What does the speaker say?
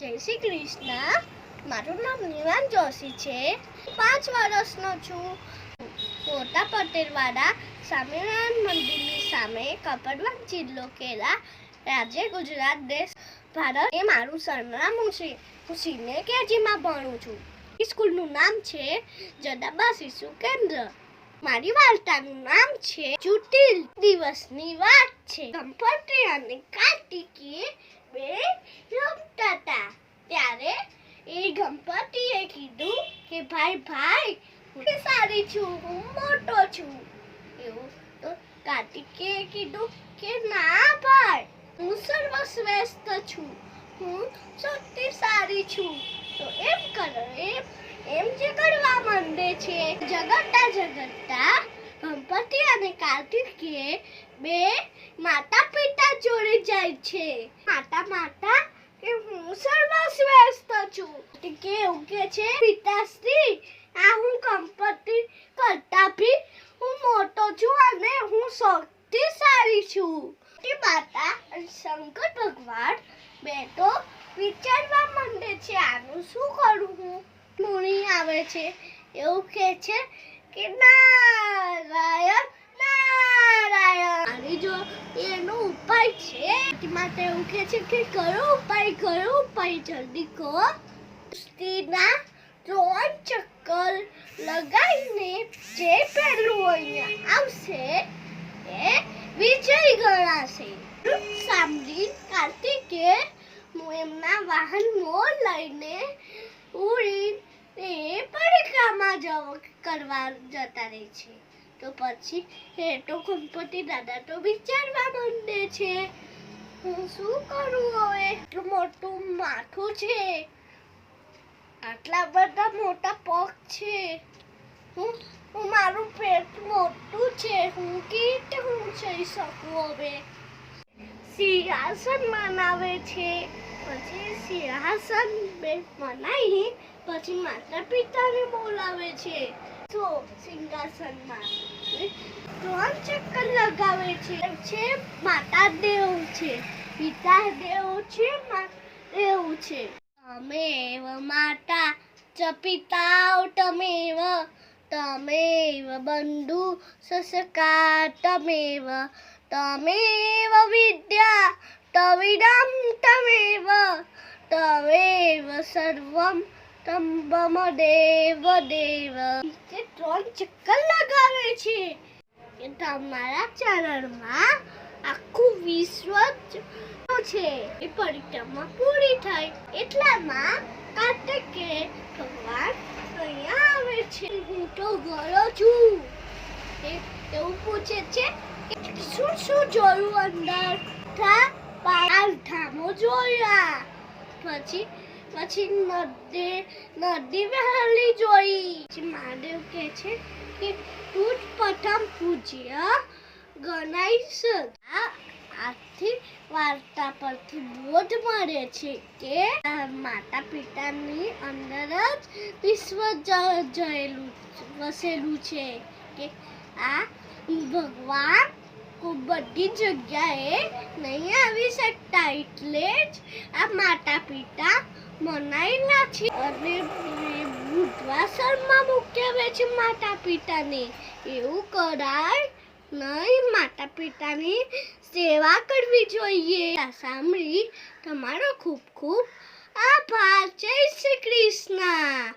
જય શ્રી કૃષ્ણ. મારું નામ નિવાન જોશી છે. પાંચ વર્ષનો છું. મોટા પટેલવાડા સ્વામિનારાયણ મંદિરની સામે કપડવંજ જિલ્લો કેલા, રાજ્ય ગુજરાત દેશ, ભારત. એ મારું સરનામું છે. હું સિનિયર કેજીમાં ભણું છું. સ્કૂલનું નામ છે જડાબા શિશુ કેન્દ્ર. મારી વાર્તાનું નામ છે ચૂંટીલ દિવસની વાત છે. કંપટી અને કાર્તિકી બે રમતા હતા ત્યારે એ ગણપતિએ કીધું કે, ભાઈ ભાઈ, હું સારી છું, હું મોટો છું. એવું તો કાર્તિકે કીધું કે, ના, ભાઈ, હું સર્વશ્રેષ્ઠ છું, હું સૌથી સારી છું. તો એમ કરો, એમ એમ કરવા માંડે છે જગતતા જગતતા ગણપતિ અને કાર્તિકે બે માતા પિતા જોડે જાય છે. માતા માતા કે હું સર્વશ્રેષ્ઠ છું. કે એવું કે છે પિતાશ્રી આ હું ગણપતિ કરતા ભી હું મોટો છું અને હું શક્તિશાળી છું. કે માતા અને શંકર ભગવાન બે તો વિચારવા માંડે છે, આનું શું કરું હું? મુણી આવે છે, એવું કે છે કે નારાયણ આની જો એનો ઉપાય છે? માટે કે છે કે કયો ઉપાય કયો ઉપાય જલ્દી કહો? સ્ત્રીના ત્રણ ચક્કર લગાવીને જે પહેલું અહીંયા આવશે. એ વિજય ગણાશે. સાંભળી કાર્તિકે હું એમના વાહનમાં લઈને ઉડી એ પરિક્રમા જવા, કરવા જતા રહે છે. તો પછી એ તો ગણપતિ દાદા તો વિચારવા માંડે છે, હું શું કરું હવે? મોટું માથું છે. આટલા બધા મોટા પગ છે. હું હું મારું પેટ મોટું છે. હું કેવી રીતે હું જઈ શકું હવે? સિંહાસન મનાવે છે. પછી સિંહાસન મનાવી પછી માતા પિતાને બોલાવે છે. તો સિંહાસનમાં. ત્રણ ચક્કર લગાવે છે. છે માતા દેવ છે. પિતા દેવ છે દેવ છે. તમેવ માતા ચ પિતા તમેવ. તમેવ બંધુ સસકા તમેવ. તમેવ વિદ્યા તવિદમ તમેવ. તમેવ સર્વમ તંબમ દેવ દેવ. તે ત્રણ ચક્કર લગાવે છે. કે તમારા ચરણમાં આખું વિશ્વ છે. એ પરિક્રમા પૂરી થાય એટલામાં કાર્તિકે ભગવાન આવે છે. હું તો ગયો છું. એવું પૂછે છે કે શું શું જોયું અંદર? થા ધામો જોયા. પછી પછી નદી નદી વહેલી જોઈ. મહાદેવ કહે છે કે, તું જ પ્રથમ પૂજ્ય ગણાઈશ. આ આથી વાર્તા પરથી બોધ મળે છે કે માતા પિતાની અંદર જ વિશ્વ જયેલું, વસેલું છે કે, આ ભગવાન ખૂબ બધી જગ્યાએ નહીં આવી શકતા એટલે જ આ માતા પિતા મનાયેલા છે. અને બુધવાસરમાં મૂક્યા છે માતા પિતાને એવું કરાય નહીં માતા પિતાની સેવા કરવી જોઈએ. આ સાંભળી તમારો ખૂબ ખૂબ આભાર. જય શ્રી કૃષ્ણ.